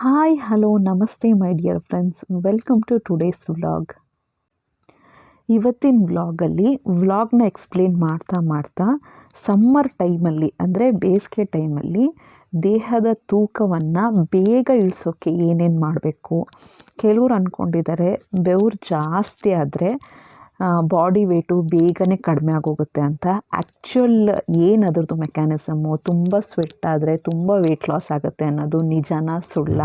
Hi hello ನಮಸ್ತೆ my dear friends welcome to today's vlog ಇವತ್ತಿನ ವ್ಲಾಗಲ್ಲಿ ವ್ಲಾಗ್ನ ಎಕ್ಸ್ಪ್ಲೇನ್ ಮಾಡ್ತಾ ಮಾಡ್ತಾ ಸಮ್ಮರ್ ಟೈಮಲ್ಲಿ ಅಂದರೆ ಬೇಸಿಗೆ ಟೈಮಲ್ಲಿ ದೇಹದ ತೂಕವನ್ನು ಬೇಗ ಇಳಿಸೋಕ್ಕೆ ಏನೇನು ಮಾಡಬೇಕು? ಕೆಲವ್ರು ಅಂದ್ಕೊಂಡಿದ್ದಾರೆ ಬೆವರು ಜಾಸ್ತಿ ಆದರೆ ಬಾಡಿ ವೇಟು ಬೇಗನೆ ಕಡಿಮೆ ಆಗೋಗುತ್ತೆ ಅಂತ. ಆ್ಯಕ್ಚುಯಲ್ ಏನು ಅದರದ್ದು ಮೆಕ್ಯಾನಿಸಮ್ಮು ತುಂಬ ಸ್ವೆಟ್ ಆದರೆ ತುಂಬ ವೆಯ್ಟ್ ಲಾಸ್ ಆಗುತ್ತೆ ಅನ್ನೋದು ನಿಜಾನ ಸುಳ್ಳ?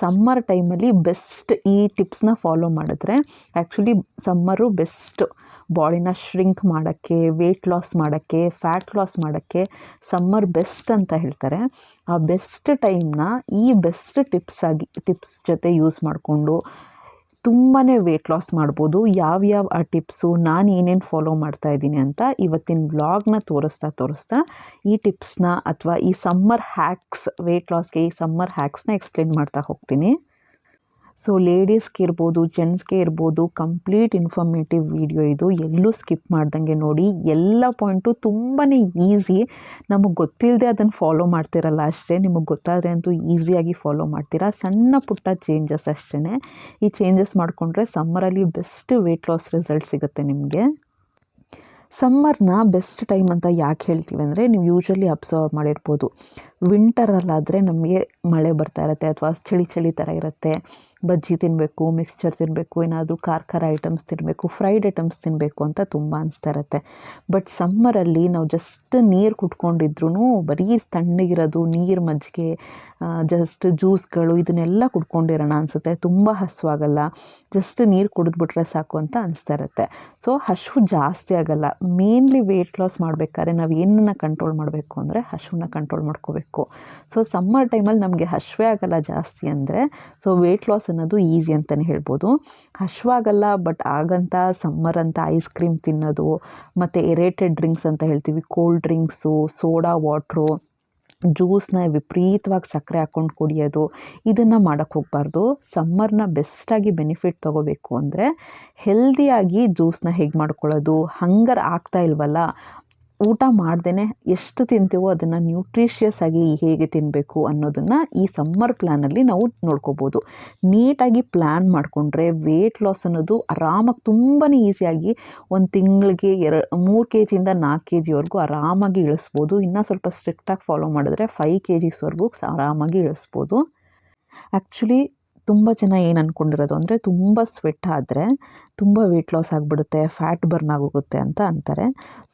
ಸಮ್ಮರ್ ಟೈಮಲ್ಲಿ ಬೆಸ್ಟ್ ಈ ಟಿಪ್ಸ್ನ ಫಾಲೋ ಮಾಡಿದ್ರೆ ಆ್ಯಕ್ಚುಲಿ ಸಮ್ಮರು ಬೆಸ್ಟ್ ಬಾಡಿನ ಶ್ರಿಂಕ್ ಮಾಡೋಕ್ಕೆ ವೆಯ್ಟ್ ಲಾಸ್ ಮಾಡೋಕ್ಕೆ ಫ್ಯಾಟ್ ಲಾಸ್ ಮಾಡೋಕ್ಕೆ ಸಮ್ಮರ್ ಬೆಸ್ಟ್ ಅಂತ ಹೇಳ್ತಾರೆ. ಆ ಬೆಸ್ಟ್ ಟೈಮ್ನ ಈ ಬೆಸ್ಟ್ ಟಿಪ್ಸ್ ಆಗಿ ಟಿಪ್ಸ್ ಜೊತೆ ಯೂಸ್ ಮಾಡಿಕೊಂಡು ತುಂಬಾ ವೆಯ್ಟ್ ಲಾಸ್ ಮಾಡ್ಬೋದು. ಯಾವ್ಯಾವ ಆ ಟಿಪ್ಸು ನಾನು ಏನೇನು ಫಾಲೋ ಮಾಡ್ತಾ ಇದ್ದೀನಿ ಅಂತ ಇವತ್ತಿನ ಬ್ಲಾಗ್ನ ತೋರಿಸ್ತಾ ತೋರಿಸ್ತಾ ಈ ಟಿಪ್ಸ್ನ ಅಥವಾ ಈ ಸಮ್ಮರ್ ಹ್ಯಾಕ್ಸ್ ವೆಯ್ಟ್ ಲಾಸ್ಗೆ ಈ ಸಮ್ಮರ್ ಹ್ಯಾಕ್ಸ್ನ ಎಕ್ಸ್ಪ್ಲೇನ್ ಮಾಡ್ತಾ ಹೋಗ್ತೀನಿ. ಸೊ ಲೇಡೀಸ್ಗೆ ಇರ್ಬೋದು ಜೆಂಟ್ಸ್ಗೆ ಇರ್ಬೋದು ಕಂಪ್ಲೀಟ್ ಇನ್ಫಾರ್ಮೇಟಿವ್ ವಿಡಿಯೋ ಇದು. ಎಲ್ಲೂ ಸ್ಕಿಪ್ ಮಾಡ್ದಂಗೆ ನೋಡಿ, ಎಲ್ಲ ಪಾಯಿಂಟು ತುಂಬಾ ಈಸಿ ನಮಗೆ ಗೊತ್ತಿಲ್ಲದೆ ಅದನ್ನು ಫಾಲೋ ಮಾಡ್ತಿರಲ್ಲ ಅಷ್ಟೇ. ನಿಮಗೆ ಗೊತ್ತಾದರೆ ಅಂತೂ ಈಸಿಯಾಗಿ ಫಾಲೋ ಮಾಡ್ತೀರಾ. ಸಣ್ಣ ಪುಟ್ಟ ಚೇಂಜಸ್ ಅಷ್ಟೇ ಈ ಚೇಂಜಸ್ ಮಾಡಿಕೊಂಡ್ರೆ ಸಮ್ಮರಲ್ಲಿ ಬೆಸ್ಟ್ ವೆಯ್ಟ್ ಲಾಸ್ ರಿಸಲ್ಟ್ ಸಿಗುತ್ತೆ ನಿಮಗೆ. ಸಮ್ಮರ್ನ ಬೆಸ್ಟ್ ಟೈಮ್ ಅಂತ ಯಾಕೆ ಹೇಳ್ತೀವಿ ಅಂದರೆ, ನೀವು ಯೂಶ್ವಲಿ ಅಬ್ಸರ್ವ್ ಮಾಡಿರ್ಬೋದು. ವಿಂಟರಲ್ಲಾದರೆ ನಮಗೆ ಮಳೆ ಬರ್ತಾ ಇರುತ್ತೆ, ಅಥವಾ ಚಳಿ ಚಳಿ ಥರ ಇರುತ್ತೆ. ಬಜ್ಜಿ ತಿನ್ನಬೇಕು ಮಿಕ್ಸ್ಚರ್ ತಿನ್ನಬೇಕು ಏನಾದರೂ ಖಾರ ಖಾರ ಐಟಮ್ಸ್ ತಿನ್ನಬೇಕು ಫ್ರೈಡ್ ಐಟಮ್ಸ್ ತಿನ್ನಬೇಕು ಅಂತ ತುಂಬ ಅನಿಸ್ತಾ ಇರುತ್ತೆ. ಬಟ್ ಸಮ್ಮರಲ್ಲಿ ನಾವು ಜಸ್ಟ್ ನೀರು ಕುಟ್ಕೊಂಡಿದ್ರು ಬರೀ ತಣ್ಣಗಿರೋದು ನೀರು ಮಜ್ಜಿಗೆ ಜಸ್ಟ್ ಜ್ಯೂಸ್ಗಳು ಇದನ್ನೆಲ್ಲ ಕುಡ್ಕೊಂಡಿರೋಣ ಅನಿಸುತ್ತೆ. ತುಂಬ ಹಸುವಾಗಲ್ಲ. ಜಸ್ಟ್ ನೀರು ಕುಡಿದ್ಬಿಟ್ರೆ ಸಾಕು ಅಂತ ಅನಿಸ್ತಾ ಇರುತ್ತೆ. ಸೊ ಹಸಿವು ಜಾಸ್ತಿ ಆಗಲ್ಲ. ಮೇನ್ಲಿ ವೆಯ್ಟ್ ಲಾಸ್ ಮಾಡಬೇಕಾದ್ರೆ ನಾವು ಏನನ್ನು ಕಂಟ್ರೋಲ್ ಮಾಡಬೇಕು ಅಂದರೆ ಹಸುವನ್ನ ಕಂಟ್ರೋಲ್ ಮಾಡ್ಕೋಬೇಕು. ಸೊ ಸಮ್ಮರ್ ಟೈಮಲ್ಲಿ ನಮಗೆ ಹಸಿವೇ ಆಗಲ್ಲ ಜಾಸ್ತಿ ಅಂದರೆ ಸೊ ವೆಯ್ಟ್ ಲಾಸ್ ಅನ್ನೋದು ಈಸಿ ಅಂತಲೇ ಹೇಳ್ಬೋದು. ಹಶ್ವಾಗಲ್ಲ, ಬಟ್ ಆಗಂತ ಸಮ್ಮರ್ ಅಂತ ಐಸ್ ಕ್ರೀಮ್ ತಿನ್ನೋದು, ಮತ್ತು ಎರೇಟೆಡ್ ಡ್ರಿಂಕ್ಸ್ ಅಂತ ಹೇಳ್ತೀವಿ ಕೋಲ್ಡ್ ಡ್ರಿಂಕ್ಸು ಸೋಡಾ ವಾಟ್ರು ಜ್ಯೂಸ್ನ ವಿಪರೀತವಾಗಿ ಸಕ್ಕರೆ ಹಾಕ್ಕೊಂಡು ಕುಡಿಯೋದು, ಇದನ್ನು ಮಾಡೋಕ್ಕೆ ಹೋಗಬಾರ್ದು. ಸಮ್ಮರ್ನ ಬೆಸ್ಟಾಗಿ ಬೆನಿಫಿಟ್ ತೊಗೋಬೇಕು ಅಂದರೆ ಹೆಲ್ದಿಯಾಗಿ ಜ್ಯೂಸ್ನ ಹೇಗೆ ಮಾಡ್ಕೊಳ್ಳೋದು ಹಂಗರ್ ಆಗ್ತಾ ಇಲ್ವಲ್ಲ ಊಟ ಮಾಡ್ದೇ ಎಷ್ಟು ತಿಂತೀವೋ ಅದನ್ನು ನ್ಯೂಟ್ರಿಷಿಯಸ್ ಆಗಿ ಹೇಗೆ ತಿನ್ನಬೇಕು ಅನ್ನೋದನ್ನು ಈ ಸಮ್ಮರ್ ಪ್ಲ್ಯಾನಲ್ಲಿ ನಾವು ನೋಡ್ಕೋಬೋದು. ನೀಟಾಗಿ ಪ್ಲ್ಯಾನ್ ಮಾಡಿಕೊಂಡ್ರೆ ವೆಯ್ಟ್ ಲಾಸ್ ಅನ್ನೋದು ಆರಾಮಾಗಿ ತುಂಬಾ ಈಸಿಯಾಗಿ ಒಂದು ತಿಂಗಳಿಗೆ ಎರ, ಮೂರು ಕೆ ಜಿಯಿಂದ ನಾಲ್ಕು ಕೆ ಜಿವರೆಗೂ ಆರಾಮಾಗಿ ಇಳಿಸ್ಬೋದು. ಇನ್ನೂ ಸ್ವಲ್ಪ ಸ್ಟ್ರಿಕ್ಟಾಗಿ ಫಾಲೋ ಮಾಡಿದ್ರೆ ಫೈವ್ ಕೆ ಜಿಸ್ವರೆಗೂ ಆರಾಮಾಗಿ ಇಳಿಸ್ಬೋದು. ಆ್ಯಕ್ಚುಲಿ ತುಂಬ ಜನ ಏನು ಅಂದ್ಕೊಂಡಿರೋದು ಅಂದರೆ ತುಂಬ ಸ್ವೆಟ್ ಆದರೆ ತುಂಬ ವೆಯ್ಟ್ ಲಾಸ್ ಆಗಿಬಿಡುತ್ತೆ ಫ್ಯಾಟ್ ಬರ್ನ್ ಆಗೋಗುತ್ತೆ ಅಂತ ಅಂತಾರೆ.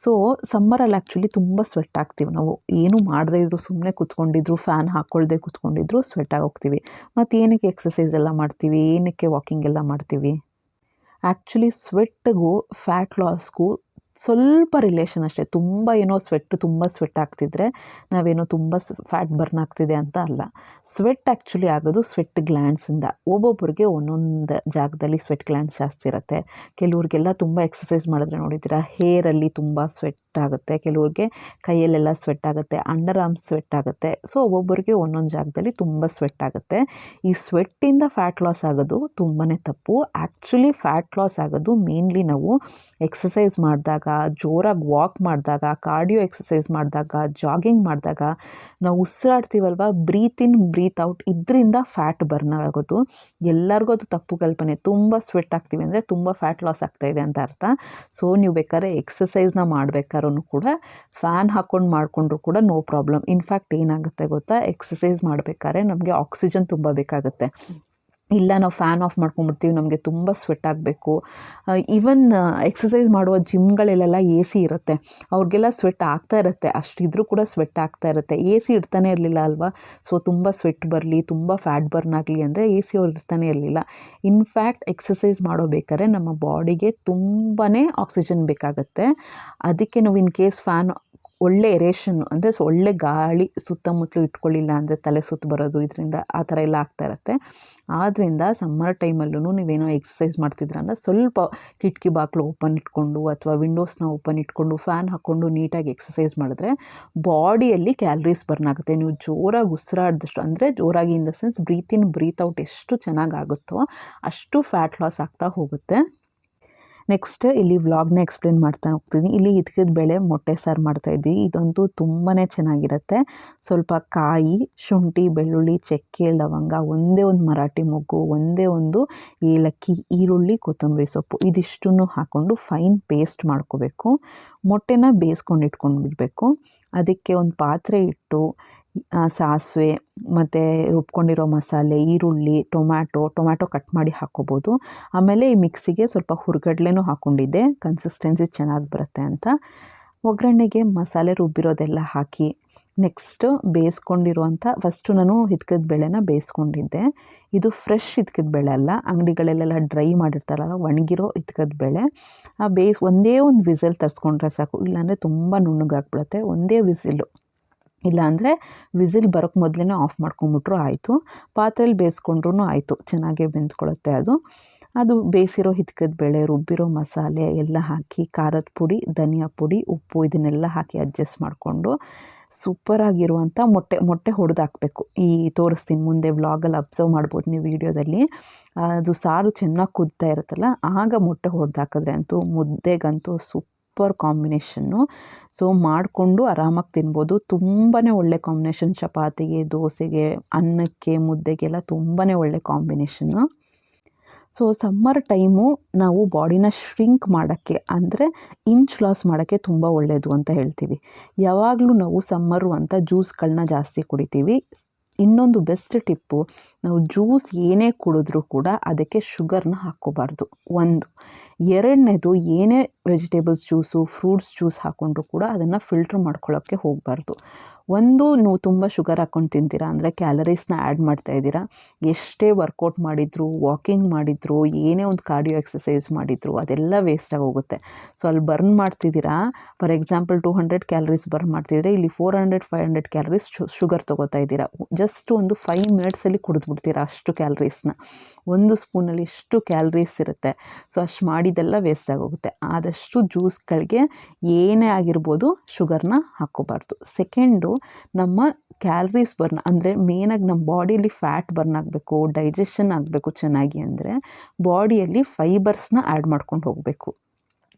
ಸೊ ಸಮ್ಮರಲ್ಲಿ ಆ್ಯಕ್ಚುಲಿ ತುಂಬ ಸ್ವೆಟ್ ಆಗ್ತೀವಿ ನಾವು. ಏನು ಮಾಡದೇ ಇದ್ರು ಸುಮ್ಮನೆ ಕೂತ್ಕೊಂಡಿದ್ರು ಫ್ಯಾನ್ ಹಾಕ್ಕೊಳ್ದೆ ಕೂತ್ಕೊಂಡಿದ್ರು ಸ್ವೆಟ್ ಆಗೋಗ್ತೀವಿ. ಮತ್ತು ಏನಕ್ಕೆ ಎಕ್ಸಸೈಸ್ ಎಲ್ಲ ಮಾಡ್ತೀವಿ, ಏನಕ್ಕೆ ವಾಕಿಂಗ್ ಎಲ್ಲ ಮಾಡ್ತೀವಿ? ಆ್ಯಕ್ಚುಲಿ ಸ್ವೆಟ್ಗೂ ಫ್ಯಾಟ್ ಲಾಸ್ಗೂ ಸ್ವಲ್ಪ ರಿಲೇಷನ್ ಅಷ್ಟೇ. ತುಂಬ ಏನೋ ಸ್ವೆಟ್ ತುಂಬ ಸ್ವೆಟ್ ಆಗ್ತಿದ್ರೆ ನಾವೇನೋ ತುಂಬ ಫ್ಯಾಟ್ ಬರ್ನ್ ಆಗ್ತಿದೆ ಅಂತ ಅಲ್ಲ. ಸ್ವೆಟ್ ಆ್ಯಕ್ಚುಲಿ ಆಗೋದು ಸ್ವೆಟ್ ಗ್ಲ್ಯಾಂಡ್ಸಿಂದ ಒಬ್ಬೊಬ್ಬರಿಗೆ ಒಂದೊಂದು ಜಾಗದಲ್ಲಿ ಸ್ವೆಟ್ ಗ್ಲ್ಯಾಂಡ್ಸ್ ಜಾಸ್ತಿ ಇರುತ್ತೆ. ಕೆಲವ್ರಿಗೆಲ್ಲ ತುಂಬ ಎಕ್ಸಸೈಸ್ ಮಾಡಿದ್ರೆ ನೋಡಿದ್ದೀರಾ ಹೇರಲ್ಲಿ ತುಂಬ ಸ್ವೆಟ್ ಆಗುತ್ತೆ. ಕೆಲವ್ರಿಗೆ ಕೈಯಲ್ಲೆಲ್ಲ ಸ್ವೆಟ್ ಆಗುತ್ತೆ ಅಂಡರ್ ಆರ್ಮ್ಸ್ ಸ್ವೆಟ್ ಆಗುತ್ತೆ. ಸೊ ಒಬ್ಬೊಬ್ಬರಿಗೆ ಒಂದೊಂದು ಜಾಗದಲ್ಲಿ ತುಂಬ ಸ್ವೆಟ್ ಆಗುತ್ತೆ. ಈ ಸ್ವೆಟ್ಟಿಂದ ಫ್ಯಾಟ್ ಲಾಸ್ ಆಗೋದು ತುಂಬಾ ತಪ್ಪು. ಆ್ಯಕ್ಚುಲಿ ಫ್ಯಾಟ್ ಲಾಸ್ ಆಗೋದು ಮೇನ್ಲಿ ನಾವು ಎಕ್ಸಸೈಸ್ ಮಾಡಿದಾಗ ಜೋರಾಗಿ ವಾಕ್ ಮಾಡಿದಾಗ ಕಾರ್ಡಿಯೋ ಎಕ್ಸಸೈಸ್ ಮಾಡಿದಾಗ ಜಾಗಿಂಗ್ ಮಾಡಿದಾಗ ನಾವು ಉಸಿರಾಡ್ತೀವಲ್ವ? ಬ್ರೀತ್ ಇನ್ ಬ್ರೀತ್ ಔಟ್ ಇದರಿಂದ ಫ್ಯಾಟ್ ಬರ್ನ್ ಆಗೋದು. ಎಲ್ಲರಿಗೂ ಅದು ತಪ್ಪು ಕಲ್ಪನೆ. ತುಂಬ ಸ್ವೆಟ್ ಆಗ್ತೀವಿ ಅಂದರೆ ತುಂಬ ಫ್ಯಾಟ್ ಲಾಸ್ ಆಗ್ತಾಯಿದೆ ಅಂತ ಅರ್ಥ. ಸೊ ನೀವು ಬೇಕಾದ್ರೆ ಎಕ್ಸಸೈಸ್ನ ಮಾಡಬೇಕಾದ್ರೂ ಕೂಡ ಫ್ಯಾನ್ ಹಾಕ್ಕೊಂಡು ಮಾಡಿಕೊಂಡ್ರು ಕೂಡ ನೋ ಪ್ರಾಬ್ಲಮ್ ಇನ್ಫ್ಯಾಕ್ಟ್ ಏನಾಗುತ್ತೆ ಗೊತ್ತಾ? ಎಕ್ಸಸೈಸ್ ಮಾಡಬೇಕಾದ್ರೆ ನಮಗೆ ಆಕ್ಸಿಜನ್ ತುಂಬ ಬೇಕಾಗುತ್ತೆ. ಇಲ್ಲ, ನಾವು ಫ್ಯಾನ್ ಆಫ್ ಮಾಡ್ಕೊಂಡ್ಬಿಡ್ತೀವಿ, ನಮಗೆ ತುಂಬ ಸ್ವೆಟ್ ಆಗಬೇಕು. ಈವನ್ ಎಕ್ಸಸೈಸ್ ಮಾಡುವ ಜಿಮ್ಗಳಲ್ಲೆಲ್ಲ ಎ ಸಿ ಇರುತ್ತೆ. ಅವ್ರಿಗೆಲ್ಲ ಸ್ವೆಟ್ ಆಗ್ತಾ ಇರುತ್ತೆ. ಅಷ್ಟಿದ್ರೂ ಕೂಡ ಸ್ವೆಟ್ ಆಗ್ತಾ ಇರುತ್ತೆ. ಎ ಸಿ ಇಡ್ತಾನೆ ಇರಲಿಲ್ಲ ಅಲ್ವಾ? ಸೊ ತುಂಬ ಸ್ವೆಟ್ ಬರಲಿ, ತುಂಬ ಫ್ಯಾಟ್ ಬರ್ನ್ ಆಗಲಿ ಅಂದರೆ ಎ ಸಿ ಅವ್ರು ಇರ್ತಾನೆ ಇರಲಿಲ್ಲ. ಇನ್ಫ್ಯಾಕ್ಟ್ ಎಕ್ಸಸೈಸ್ ಮಾಡೋಬೇಕಾದ್ರೆ ನಮ್ಮ ಬಾಡಿಗೆ ತುಂಬಾ ಆಕ್ಸಿಜನ್ ಬೇಕಾಗುತ್ತೆ. ಅದಕ್ಕೆ ನಾವು ಇನ್ ಕೇಸ್ ಫ್ಯಾನ್ ಒಳ್ಳೆ ಎರೇಷನ್ ಅಂದರೆ ಒಳ್ಳೆ ಗಾಳಿ ಸುತ್ತಮುತ್ತಲು ಇಟ್ಕೊಳ್ಳಿಲ್ಲ ಅಂದರೆ ತಲೆ ಸುತ್ತು ಬರೋದು ಇದರಿಂದ ಆ ಥರ ಎಲ್ಲ ಆಗ್ತಾ ಇರುತ್ತೆ. ಆದ್ದರಿಂದ ಸಮ್ಮರ್ ಟೈಮಲ್ಲೂ ನೀವೇನೋ ಎಕ್ಸಸೈಸ್ ಮಾಡ್ತಿದ್ರ ಅಂದರೆ ಸ್ವಲ್ಪ ಕಿಟಕಿ ಬಾಕ್ಲು ಓಪನ್ ಇಟ್ಕೊಂಡು ಅಥವಾ ವಿಂಡೋಸ್ನ ಓಪನ್ ಇಟ್ಕೊಂಡು ಫ್ಯಾನ್ ಹಾಕ್ಕೊಂಡು ನೀಟಾಗಿ ಎಕ್ಸಸೈಸ್ ಮಾಡಿದ್ರೆ ಬಾಡಿಯಲ್ಲಿ ಕ್ಯಾಲ್ರೀಸ್ ಬರ್ನ್ ಆಗುತ್ತೆ. ನೀವು ಜೋರಾಗಿ ಉಸಿರಾಡಿದಷ್ಟು, ಅಂದರೆ ಜೋರಾಗಿ in the sense breathe in breathe out ಎಷ್ಟು ಚೆನ್ನಾಗಾಗುತ್ತೋ ಅಷ್ಟು ಫ್ಯಾಟ್ ಲಾಸ್ ಆಗ್ತಾ ಹೋಗುತ್ತೆ. ನೆಕ್ಸ್ಟ್ ಇಲ್ಲಿ ವ್ಲಾಗ್ನ ಎಕ್ಸ್ಪ್ಲೇನ್ ಮಾಡ್ತಾ ಹೋಗ್ತೀನಿ. ಇಲ್ಲಿ ಇದಕ್ಕಿದ ಬೆಳೆ ಮೊಟ್ಟೆ ಸಾರು ಇದ್ದೀವಿ. ಇದಂತೂ ತುಂಬಾ ಚೆನ್ನಾಗಿರುತ್ತೆ. ಸ್ವಲ್ಪ ಕಾಯಿ, ಶುಂಠಿ, ಬೆಳ್ಳುಳ್ಳಿ, ಚಕ್ಕೆ, ಲವಂಗ ಒಂದೇ ಒಂದು ಮರಾಠಿ ಮೊಗ್ಗು, ಒಂದೇ ಒಂದು ಏಲಕ್ಕಿ, ಈರುಳ್ಳಿ, ಕೊತ್ತಂಬರಿ ಸೊಪ್ಪು ಇದಿಷ್ಟನ್ನು ಹಾಕ್ಕೊಂಡು ಫೈನ್ ಪೇಸ್ಟ್ ಮಾಡ್ಕೋಬೇಕು. ಮೊಟ್ಟೆನ ಬೇಯಿಸ್ಕೊಂಡು ಇಟ್ಕೊಂಡು ಬಿಡಬೇಕು ಅದಕ್ಕೆ ಒಂದು ಪಾತ್ರೆ ಇಟ್ಟು ಸಾಸಿವೆ, ಮತ್ತು ರುಬ್ಕೊಂಡಿರೋ ಮಸಾಲೆ, ಈರುಳ್ಳಿ, ಟೊಮ್ಯಾಟೊ ಟೊಮ್ಯಾಟೊ ಕಟ್ ಮಾಡಿ ಹಾಕ್ಕೋಬೋದು ಆಮೇಲೆ ಈ ಮಿಕ್ಸಿಗೆ ಸ್ವಲ್ಪ ಹುರುಗಡ್ಲೆನೂ ಹಾಕ್ಕೊಂಡಿದ್ದೆ ಕನ್ಸಿಸ್ಟೆನ್ಸಿ ಚೆನ್ನಾಗಿ ಬರುತ್ತೆ ಅಂತ. ಒಗ್ಗರಣೆಗೆ ಮಸಾಲೆ ರುಬ್ಬಿರೋದೆಲ್ಲ ಹಾಕಿ ನೆಕ್ಸ್ಟು ಬೇಯಿಸ್ಕೊಂಡಿರುವಂಥ ಫಸ್ಟು ನಾನು ಹಿತ್ಕದ ಬೇಳೆನ ಬೇಯಿಸ್ಕೊಂಡಿದ್ದೆ. ಇದು ಫ್ರೆಶ್ ಹಿತ್ಕದ ಬೆಳೆ ಅಲ್ಲ. ಅಂಗಡಿಗಳಲ್ಲೆಲ್ಲ ಡ್ರೈ ಮಾಡಿರ್ತಾರಲ್ಲ, ಒಣಗಿರೋ ಹಿತ್ಕದ ಬೆಳೆ. ಆ ಬೇಯಿಸ್, ಒಂದೇ ಒಂದು ವಿಸಿಲ್ ತರಿಸ್ಕೊಂಡ್ರೆ ಸಾಕು. ಇಲ್ಲಾಂದರೆ ತುಂಬ ನುಣ್ಣಗಾಗ್ಬಿಡುತ್ತೆ. ಒಂದೇ ವಿಸಿಲು. ಇಲ್ಲಾಂದರೆ ವಿಸಿಲ್ ಬರೋಕ್ಕೆ ಮೊದಲೇ ಆಫ್ ಮಾಡ್ಕೊಂಬಿಟ್ರು ಆಯಿತು. ಪಾತ್ರೆಯಲ್ಲಿ ಬೇಯಿಸ್ಕೊಂಡ್ರೂ ಆಯಿತು. ಚೆನ್ನಾಗೇ ಬೆಂದ್ಕೊಳ್ಳುತ್ತೆ ಅದು. ಅದು ಬೇಯಿಸಿರೋ ಹಿತ್ಕದ ಬೇಳೆ, ರುಬ್ಬಿರೋ ಮಸಾಲೆ ಎಲ್ಲ ಹಾಕಿ, ಖಾರದ ಪುಡಿ, ಧನಿಯಾ ಪುಡಿ, ಉಪ್ಪು ಇದನ್ನೆಲ್ಲ ಹಾಕಿ ಅಡ್ಜಸ್ಟ್ ಮಾಡಿಕೊಂಡು ಸೂಪರಾಗಿರುವಂಥ ಮೊಟ್ಟೆ ಮೊಟ್ಟೆ ಹೊಡೆದು ಹಾಕಬೇಕು ಈ ತೋರಿಸ್ತೀನಿ ಮುಂದೆ ವ್ಲಾಗಲ್ಲಿ ಅಬ್ಸರ್ವ್ ಮಾಡ್ಬೋದು ನೀವು ವೀಡಿಯೋದಲ್ಲಿ. ಅದು ಸಾರು ಚೆನ್ನಾಗಿ ಕುದ್ತಾ ಇರುತ್ತಲ್ಲ, ಆಗ ಮೊಟ್ಟೆ ಹೊಡೆದು ಹಾಕಿದ್ರೆ ಅಂತೂ ಮುದ್ದೆಗಂತೂ ಸೂಪರ್ ಕಾಂಬಿನೇಷನ್ನು. ಸೊ, ಮಾಡಿಕೊಂಡು ಆರಾಮಾಗಿ ತಿನ್ಬೋದು. ತುಂಬಾ ಒಳ್ಳೆ ಕಾಂಬಿನೇಷನ್. ಚಪಾತಿಗೆ, ದೋಸೆಗೆ, ಅನ್ನಕ್ಕೆ, ಮುದ್ದೆಗೆಲ್ಲ ತುಂಬಾ ಒಳ್ಳೆ ಕಾಂಬಿನೇಷನ್ನು. ಸೊ, ಸಮ್ಮರ್ ಟೈಮು ನಾವು ಬಾಡಿನ ಶ್ರಿಂಕ್ ಮಾಡೋಕ್ಕೆ ಅಂದರೆ ಇಂಚ್ ಲಾಸ್ ಮಾಡೋಕ್ಕೆ ತುಂಬ ಒಳ್ಳೆಯದು ಅಂತ ಹೇಳ್ತೀವಿ. ಯಾವಾಗಲೂ ನಾವು ಸಮ್ಮರು ಅಂತ ಜ್ಯೂಸ್ಗಳನ್ನ ಜಾಸ್ತಿ ಕುಡಿತೀವಿ. ಇನ್ನೊಂದು ಬೆಸ್ಟ್ ಟಿಪ್ಪು, ನಾವು ಜ್ಯೂಸ್ ಏನೇ ಕುಡಿದ್ರೂ ಕೂಡ ಅದಕ್ಕೆ ಶುಗರ್ನ ಹಾಕ್ಕೋಬಾರ್ದು. ಒಂದು. ಎರಡನೇದು, ಏನೇ ವೆಜಿಟೇಬಲ್ಸ್ ಜ್ಯೂಸು ಫ್ರೂಟ್ಸ್ ಜ್ಯೂಸ್ ಹಾಕ್ಕೊಂಡ್ರು ಕೂಡ ಅದನ್ನು ಫಿಲ್ಟ್ರ್ ಮಾಡ್ಕೊಳ್ಳೋಕ್ಕೆ ಹೋಗಬಾರ್ದು. ಒಂದು ನೀವು ತುಂಬ ಶುಗರ್ ಹಾಕ್ಕೊಂಡು ತಿಂತೀರಾ ಅಂದರೆ ಕ್ಯಾಲರೀಸ್ನ ಆ್ಯಡ್ ಮಾಡ್ತಾ ಇದ್ದೀರಾ. ಎಷ್ಟೇ ವರ್ಕೌಟ್ ಮಾಡಿದ್ರು ವಾಕಿಂಗ್ ಮಾಡಿದ್ರು, ಏನೇ ಒಂದು ಕಾರ್ಡಿಯೋ ಎಕ್ಸಸೈಸ್ ಮಾಡಿದ್ರು, ಅದೆಲ್ಲ ವೇಸ್ಟಾಗಿ ಹೋಗುತ್ತೆ. ಸೊ ಅಲ್ಲಿ ಬರ್ನ್ ಮಾಡ್ತಿದ್ದೀರಾ for example two hundred calories burn ಮಾಡ್ತಿದ್ರೆ ಇಲ್ಲಿ four hundred five hundred calories sugar ತೊಗೋತಾ ಇದ್ದೀರಾ. ಜಸ್ಟ್ ಒಂದು ಫೈವ್ ಮಿನಿಟ್ಸಲ್ಲಿ ಕುಡಿದ್ಬಿಡ್ತೀರಾ ಅಷ್ಟು ಕ್ಯಾಲರೀಸ್ನ ಒಂದು ಸ್ಪೂನಲ್ಲಿ ಎಷ್ಟು ಕ್ಯಾಲರೀಸ್ ಇರುತ್ತೆ. ಸೊ ಅಷ್ಟು ಮಾಡಿದ್ದೆಲ್ಲ ವೇಸ್ಟ್ ಹೋಗುತ್ತೆ. ಆದಷ್ಟು ಜ್ಯೂಸ್ಗಳಿಗೆ ಏನೇ ಆಗಿರ್ಬೋದು ಶುಗರ್ನ ಹಾಕ್ಕೋಬಾರ್ದು. ಸೆಕೆಂಡು, ನಮ್ಮ ಕ್ಯಾಲ್ರೀಸ್ ಬರ್ನ್, ಅಂದರೆ ಮೇನಾಗಿ ನಮ್ಮ ಬಾಡಿಯಲ್ಲಿ ಫ್ಯಾಟ್ ಬರ್ನ್ ಆಗಬೇಕು, ಡೈಜೆಷನ್ ಆಗಬೇಕು ಚೆನ್ನಾಗಿ ಅಂದರೆ ಬಾಡಿಯಲ್ಲಿ ಫೈಬರ್ಸ್ನ ಆ್ಯಡ್ ಮಾಡ್ಕೊಂಡು ಹೋಗಬೇಕು.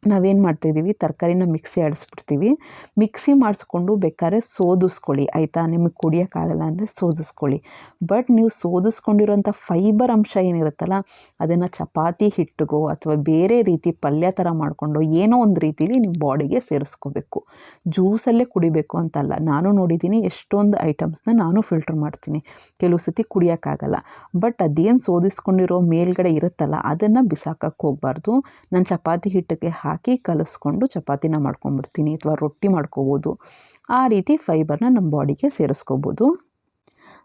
ನಾವೇನು ಮಾಡ್ತಾಯಿದ್ದೀವಿ ತರಕಾರಿನ ಮಿಕ್ಸಿ ಆಡಿಸ್ಬಿಡ್ತೀವಿ. ಮಿಕ್ಸಿ ಮಾಡಿಸ್ಕೊಂಡು ಬೇಕಾದ್ರೆ ಸೋದಿಸ್ಕೊಳ್ಳಿ, ಆಯಿತಾ? ನಿಮಗೆ ಕುಡಿಯೋಕ್ಕಾಗಲ್ಲ ಅಂದರೆ ಸೋದಿಸ್ಕೊಳ್ಳಿ. ಬಟ್ ನೀವು ಸೋದಿಸ್ಕೊಂಡಿರೋಂಥ ಫೈಬರ್ ಅಂಶ ಏನಿರುತ್ತಲ್ಲ, ಅದನ್ನು ಚಪಾತಿ ಹಿಟ್ಟಿಗೋ ಅಥವಾ ಬೇರೆ ರೀತಿ ಪಲ್ಯ ಥರ ಮಾಡಿಕೊಂಡು ಏನೋ ಒಂದು ರೀತಿಲಿ ನಿಮ್ಮ ಬಾಡಿಗೆ ಸೇರಿಸ್ಕೋಬೇಕು. ಜ್ಯೂಸಲ್ಲೇ ಕುಡಿಬೇಕು ಅಂತಲ್ಲ. ನಾನು ನೋಡಿದ್ದೀನಿ ಎಷ್ಟೊಂದು ಐಟಮ್ಸ್ನ ನಾನು ಫಿಲ್ಟರ್ ಮಾಡ್ತೀನಿ. ಕೆಲವು ಸತಿ ಕುಡಿಯೋಕ್ಕಾಗಲ್ಲ. ಬಟ್ ಅದೇನು ಸೋದಿಸ್ಕೊಂಡಿರೋ ಮೇಲ್ಗಡೆ ಇರುತ್ತಲ್ಲ, ಅದನ್ನು ಬಿಸಾಕಕ್ಕೆ ಹೋಗಬಾರ್ದು. ನಾನು ಚಪಾತಿ ಹಿಟ್ಟಿಗೆ ಹಾಕಿ ಕಲಿಸ್ಕೊಂಡು ಚಪಾತಿನ ಮಾಡ್ಕೊಂಬಿಡ್ತೀನಿ ಅಥವಾ ರೊಟ್ಟಿ ಮಾಡ್ಕೋಬೋದು. ಆ ರೀತಿ ಫೈಬರ್ನ ನಮ್ಮ ಬಾಡಿಗೆ ಸೇರಿಸ್ಕೋಬೋದು.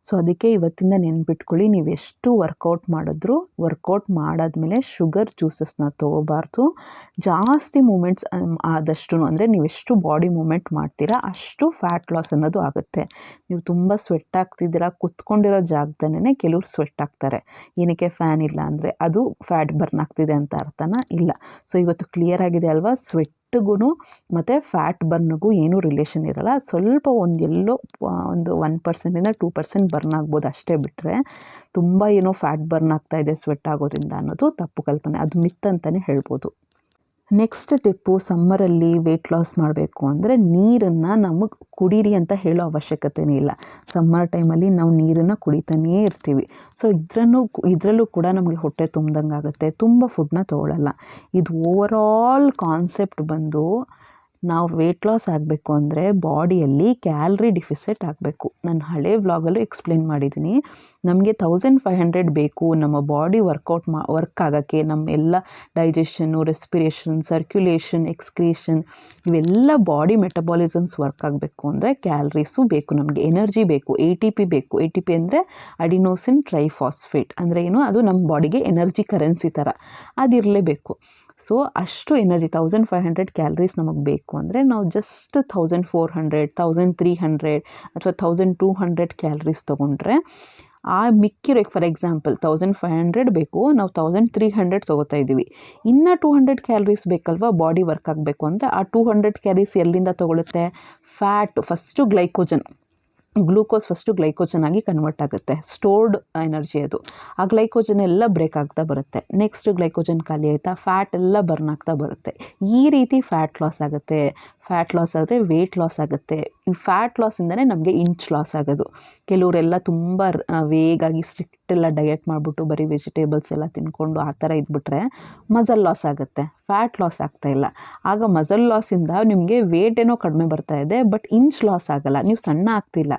ಸೊ ಅದಕ್ಕೆ ಇವತ್ತಿಂದ ನೆನ್ಪಿಟ್ಕೊಳ್ಳಿ, ನೀವು ಎಷ್ಟು ವರ್ಕೌಟ್ ಮಾಡಿದ್ರು ವರ್ಕೌಟ್ ಮಾಡಾದ್ಮೇಲೆ ಶುಗರ್ ಜ್ಯೂಸಸ್ನ ತೊಗೋಬಾರ್ದು. ಜಾಸ್ತಿ ಮೂಮೆಂಟ್ಸ್ ಆದಷ್ಟು ಅಂದರೆ ನೀವು ಎಷ್ಟು ಬಾಡಿ ಮೂಮೆಂಟ್ ಮಾಡ್ತೀರಾ, ಅಷ್ಟು ಫ್ಯಾಟ್ ಲಾಸ್ ಅನ್ನೋದು ಆಗುತ್ತೆ. ನೀವು ತುಂಬ ಸ್ವೆಟ್ ಆಗ್ತಿದ್ದೀರಾ, ಕುತ್ಕೊಂಡಿರೋ ಜಾಗದಲ್ಲೇ ಕೆಲವ್ರು ಸ್ವೆಟ್ ಆಗ್ತಾರೆ. ಏನಕ್ಕೆ ಫ್ಯಾನ್ ಇಲ್ಲ ಅಂದರೆ ಅದು ಫ್ಯಾಟ್ ಬರ್ನ್ ಆಗ್ತಿದೆ ಅಂತ ಅರ್ಥನ ಇಲ್ಲ. ಸೊ ಇವತ್ತು ಕ್ಲಿಯರ್ ಆಗಿದೆ ಅಲ್ವಾ? ಸ್ವೆಟ್ ಗೂ ಮತ್ತು ಫ್ಯಾಟ್ ಬರ್ನ್ಗೂ ಏನೂ ರಿಲೇಷನ್ ಇರಲ್ಲ. ಸ್ವಲ್ಪ ಒಂದು ಎಲ್ಲೋ ಒಂದು ಒನ್ ಪರ್ಸೆಂಟಿಂದ ಟೂ ಪರ್ಸೆಂಟ್ ಬರ್ನ್ ಆಗ್ಬೋದು ಅಷ್ಟೇ ಬಿಟ್ಟರೆ ತುಂಬ ಏನೋ ಫ್ಯಾಟ್ ಬರ್ನ್ ಆಗ್ತಾ ಇದೆ ಸ್ವೆಟ್ ಆಗೋದ್ರಿಂದ ಅನ್ನೋದು ತಪ್ಪು ಕಲ್ಪನೆ. ಅದು ಮಿತ್ ಅಂತಲೇ ಹೇಳ್ಬೋದು. ನೆಕ್ಸ್ಟ್ ಟಿಪ್ಪು ಸಮ್ಮರಲ್ಲಿ ವೆಯ್ಟ್ ಲಾಸ್ ಮಾಡಬೇಕು ಅಂದರೆ ನೀರನ್ನು ನಮಗೆ ಕುಡೀರಿ ಅಂತ ಹೇಳೋ ಅವಶ್ಯಕತೆನೇ ಇಲ್ಲ. ಸಮ್ಮರ್ ಟೈಮಲ್ಲಿ ನಾವು ನೀರನ್ನು ಕುಡಿತಾನೇ ಇರ್ತೀವಿ. ಸೊ ಇದ್ರನ್ನು ಇದರಲ್ಲೂ ಕೂಡ ನಮಗೆ ಹೊಟ್ಟೆ ತುಂಬ್ದಂಗೆ ಆಗುತ್ತೆ ತುಂಬ ಫುಡ್ನ ತೊಗೊಳ್ಳಲ್ಲ ಇದು ಓವರಾಲ್ ಕಾನ್ಸೆಪ್ಟ್ ಬಂದು ನಾವು ವೆಯ್ಟ್ ಲಾಸ್ ಆಗಬೇಕು ಅಂದರೆ ಬಾಡಿಯಲ್ಲಿ ಕ್ಯಾಲ್ರಿ ಡಿಫಿಸಿಟ್ ಆಗಬೇಕು. ನಾನು ಹಳೆ ವ್ಲಾಗಲ್ಲೂ ಎಕ್ಸ್ಪ್ಲೇನ್ ಮಾಡಿದ್ದೀನಿ ನಮಗೆ ತೌಸಂಡ್ ಫೈವ್ ಹಂಡ್ರೆಡ್ ಬೇಕು. ನಮ್ಮ ಬಾಡಿ ವರ್ಕೌಟ್ ಮಾ ವರ್ಕ್ ಆಗೋಕ್ಕೆ ನಮ್ಮ ಎಲ್ಲ ಡೈಜೆಷನ್ನು ರೆಸ್ಪಿರೇಷನ್ ಸರ್ಕ್ಯುಲೇಷನ್ ಎಕ್ಸ್ಕ್ರೇಷನ್ ಇವೆಲ್ಲ ಬಾಡಿ ಮೆಟಬಾಲಿಸಮ್ಸ್ ವರ್ಕ್ ಆಗಬೇಕು ಅಂದರೆ ಕ್ಯಾಲ್ರೀಸು ಬೇಕು ನಮಗೆ. ಎನರ್ಜಿ ಬೇಕು ಎ ಟಿ ಪಿ ಬೇಕು. ಎ ಟಿ ಪಿ ಅಂದರೆ ಅಡಿನೋಸಿನ್ ಟ್ರೈಫಾಸ್ಫೇಟ್ ಅಂದರೆ ಏನು? ಅದು ನಮ್ಮ ಬಾಡಿಗೆ ಎನರ್ಜಿ ಕರೆನ್ಸಿ ಥರ ಅದಿರಲೇಬೇಕು. ಸೊ ಅಷ್ಟು energy thousand five hundred calories ನಮಗೆ ಬೇಕು ಅಂದರೆ ನಾವು just thousand four hundred thousand three hundred ಅಥವಾ ತೌಸಂಡ್ ಟೂ ಹಂಡ್ರೆಡ್ ಕ್ಯಾಲರೀಸ್ ತೊಗೊಂಡ್ರೆ ಆ ಮಿಕ್ಕಿರೋ for example thousand five hundred ಬೇಕು, ನಾವು ತೌಸಂಡ್ ತ್ರೀ ಹಂಡ್ರೆಡ್ ತೊಗೋತಾ ಇದ್ದೀವಿ. ಇನ್ನೂ ಟೂ ಹಂಡ್ರೆಡ್ ಕ್ಯಾಲರೀಸ್ ಬೇಕಲ್ವಾ ಬಾಡಿ ವರ್ಕ್ ಆಗಬೇಕು ಅಂದರೆ ಆ ಟೂ ಹಂಡ್ರೆಡ್ ಕ್ಯಾಲರೀಸ್ ಎಲ್ಲಿಂದ ತೊಗೊಳುತ್ತೆ? Fat first glycogen glucose first glycogen ಆಗಿ ಕನ್ವರ್ಟ್ ಆಗುತ್ತೆ. ಸ್ಟೋರ್ಡ್ ಎನರ್ಜಿ ಅದು. ಆ ಗ್ಲೈಕೋಜನ್ ಎಲ್ಲ ಬ್ರೇಕ್ ಆಗ್ತಾ ಬರುತ್ತೆ. ನೆಕ್ಸ್ಟ್ ಗ್ಲೈಕೋಜನ್ ಖಾಲಿ ಆಯಿತಾ ಫ್ಯಾಟ್ ಎಲ್ಲ ಬರ್ನ್ ಆಗ್ತಾ ಬರುತ್ತೆ. ಈ ರೀತಿ ಫ್ಯಾಟ್ ಲಾಸ್ ಆಗುತ್ತೆ. ಫ್ಯಾಟ್ ಲಾಸ್ ಆದರೆ ವೆಯ್ಟ್ ಲಾಸ್ ಆಗುತ್ತೆ. ಈ ಫ್ಯಾಟ್ ಲಾಸಿಂದನೇ ನಮಗೆ ಇಂಚ್ ಲಾಸ್ ಆಗೋದು. ಕೆಲವರೆಲ್ಲ ತುಂಬ ವೇಗಾಗಿ ಸ್ಟ್ರಿಕ್ಟ್ ಎಲ್ಲ ಡಯೆಟ್ ಮಾಡಿಬಿಟ್ಟು ಬರೀ ವೆಜಿಟೇಬಲ್ಸ್ ಎಲ್ಲ ತಿನ್ಕೊಂಡು ಆ ಥರ ಇದ್ಬಿಟ್ರೆ ಮಸಲ್ ಲಾಸ್ ಆಗುತ್ತೆ. ಫ್ಯಾಟ್ ಲಾಸ್ ಆಗ್ತಾ ಇಲ್ಲ. ಆಗ ಮಸಲ್ ಲಾಸಿಂದ ನಿಮಗೆ ವೇಟ್ ಏನೋ ಕಡಿಮೆ ಬರ್ತಾ ಇದೆ ಬಟ್ ಇಂಚ್ ಲಾಸ್ ಆಗಲ್ಲ. ನೀವು ಸಣ್ಣ ಆಗ್ತಿಲ್ಲ.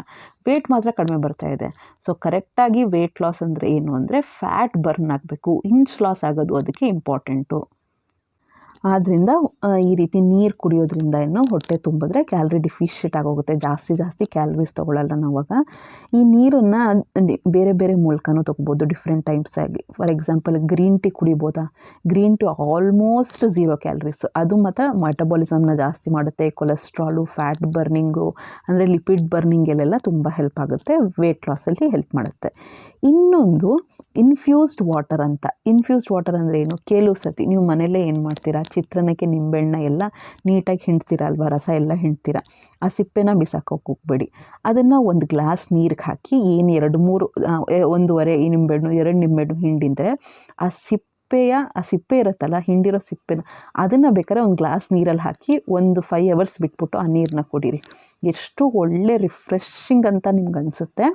ವೇಟ್ ಮಾತ್ರ ಕಡಿಮೆ ಬರ್ತಾ ಇದೆ. ಸೊ ಕರೆಕ್ಟಾಗಿ ವೇಟ್ ಲಾಸ್ ಅಂದರೆ ಏನು ಅಂದರೆ ಫ್ಯಾಟ್ ಬರ್ನ್ ಆಗಬೇಕು. ಇಂಚ್ ಲಾಸ್ ಆಗೋದು ಅದಕ್ಕೆ ಇಂಪಾರ್ಟೆಂಟು ಆದ್ದರಿಂದ ಈ ರೀತಿ ನೀರು ಕುಡಿಯೋದ್ರಿಂದ ಏನು ಹೊಟ್ಟೆ ತುಂಬಿದ್ರೆ ಕ್ಯಾಲ್ರಿ ಡಿಫಿಷಿಯಂಟ್ ಆಗೋಗುತ್ತೆ. ಜಾಸ್ತಿ ಜಾಸ್ತಿ ಕ್ಯಾಲ್ರೀಸ್ ತೊಗೊಳ್ಳಲ್ಲ ನಾವಾಗ. ಈ ನೀರನ್ನು ಬೇರೆ ಬೇರೆ ಮೂಲಕನೂ ತೊಗೋಬೋದು. ಡಿಫ್ರೆಂಟ್ ಟೈಪ್ಸ್ ಆಗಿ. For example, green tea ಕುಡಿಬೋದಾ? Green tea almost zero calories. ಅದು ಮತ್ತು ಮೆಟಬಾಲಿಸಮ್ನ ಜಾಸ್ತಿ ಮಾಡುತ್ತೆ. ಕೊಲೆಸ್ಟ್ರಾಲು, ಫ್ಯಾಟ್ ಬರ್ನಿಂಗು, ಅಂದರೆ ಲಿಪಿಡ್ ಬರ್ನಿಂಗಲ್ಲೆಲ್ಲ ತುಂಬ ಹೆಲ್ಪ್ ಆಗುತ್ತೆ. ವೆಯ್ಟ್ ಲಾಸಲ್ಲಿ ಹೆಲ್ಪ್ ಮಾಡುತ್ತೆ. ಇನ್ನೊಂದು, ಇನ್ಫ್ಯೂಸ್ಡ್ ವಾಟರ್ ಅಂತ. ಇನ್ಫ್ಯೂಸ್ಡ್ ವಾಟರ್ ಅಂದರೆ ಏನು? ಕೆಲವು ಸತಿ, ನೀವು ಮನೆಯಲ್ಲೇ ಏನು ಮಾಡ್ತೀರಾ? ಚಿತ್ರಾನ್ನಕ್ಕೆ ನಿಂಬೆಹಣ್ಣ ಎಲ್ಲ ನೀಟಾಗಿ ಹಿಂಡ್ತೀರ ಅಲ್ವಾ? ರಸ ಎಲ್ಲ ಹಿಂಡ್ತೀರ? ಆ ಸಿಪ್ಪೆನ ಬಿಸಾಕೋಕೆ ಹೋಗ್ಬೇಡಿ. ಅದನ್ನು ಒಂದು ಗ್ಲಾಸ್ ನೀರಿಗೆ ಹಾಕಿ ಏನು ಎರಡು ಮೂರು ಒಂದೂವರೆ ಈ ನಿಂಬೆಹಣ್ಣು, ಎರಡು ನಿಂಬೆಹಣ್ಣು ಹಿಂಡಿದ್ರೆ ಆ ಸಿಪ್ಪೆಯ, ಆ ಸಿಪ್ಪೆ ಇರುತ್ತಲ್ಲ, ಹಿಂಡಿರೋ ಸಿಪ್ಪೆನ ಅದನ್ನು ಬೇಕಾದ್ರೆ ಒಂದು ಗ್ಲಾಸ್ ನೀರಲ್ಲಿ ಹಾಕಿ ಒಂದು ಫೈವ್ ಅವರ್ಸ್ ಬಿಟ್ಬಿಟ್ಟು ಆ ನೀರನ್ನ ಕುಡೀರಿ. ಎಷ್ಟು ಒಳ್ಳೆ ರಿಫ್ರೆಶಿಂಗ್ ಅಂತ ನಿಮ್ಗೆ ಅನಿಸುತ್ತೆ